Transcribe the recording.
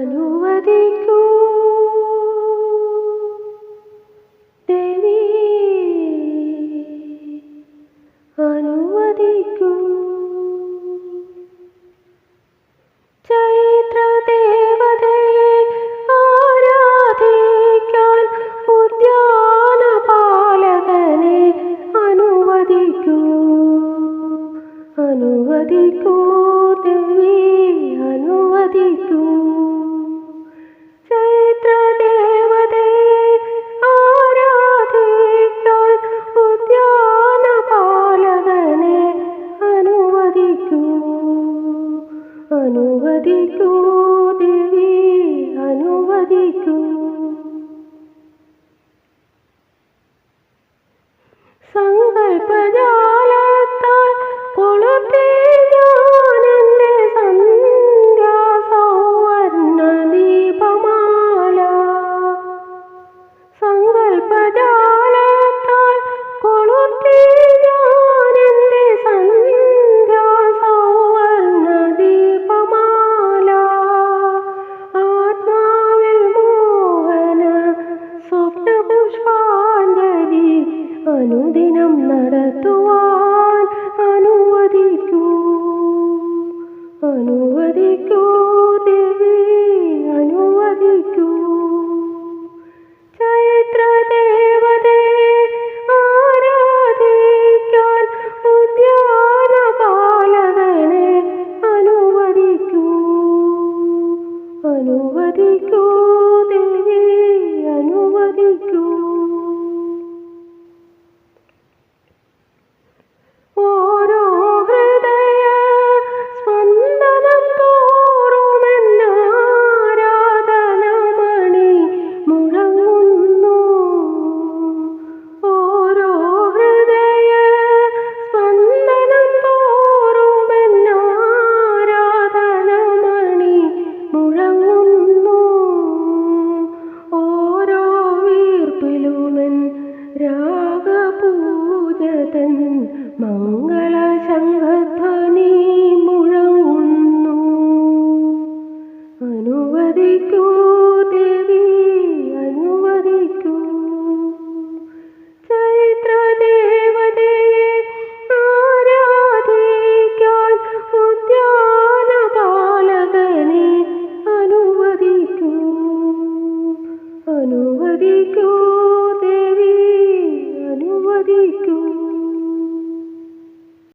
അനുവദിക്കൂ. ദേവി അനുവദിക്കൂ. അനുവദിക്കൂ ദേവി അനുവദിക്കൂ. അനുവദിക്കൂ ദേവി അനുവദിക്കൂ. സങ്കൽപ്പജാലത്താൽ കൊളുത്തി ഞാനെന്റെ സന്ധ്യാസൗവർണ ദീപമാല സങ്കൽപ്പജാലത്താൽ അനുദിനം നടത്തുവാൻ അനുവദിക്കൂ. അനുവദിക്കൂ ദേവി അനുവദിക്കൂ. ചൈത്രദേവതയെ ആരാധിക്കാൻ ഉദ്യാനപാലകനെ അനുവദിക്കൂ. അനുവദിക്കൂ. ജതൻ മംഗളശംഖധ്വനി മുഴങ്ങുന്നു. അനുവദിക്കൂ ദേവി അനുവദിക്കൂ. ചൈത്ര ദേവതയെ ആരാധിക്കാൻ ഉദ്യാന ബാലകനെ അനുവദിക്കൂ. അനുവദിക്കൂ.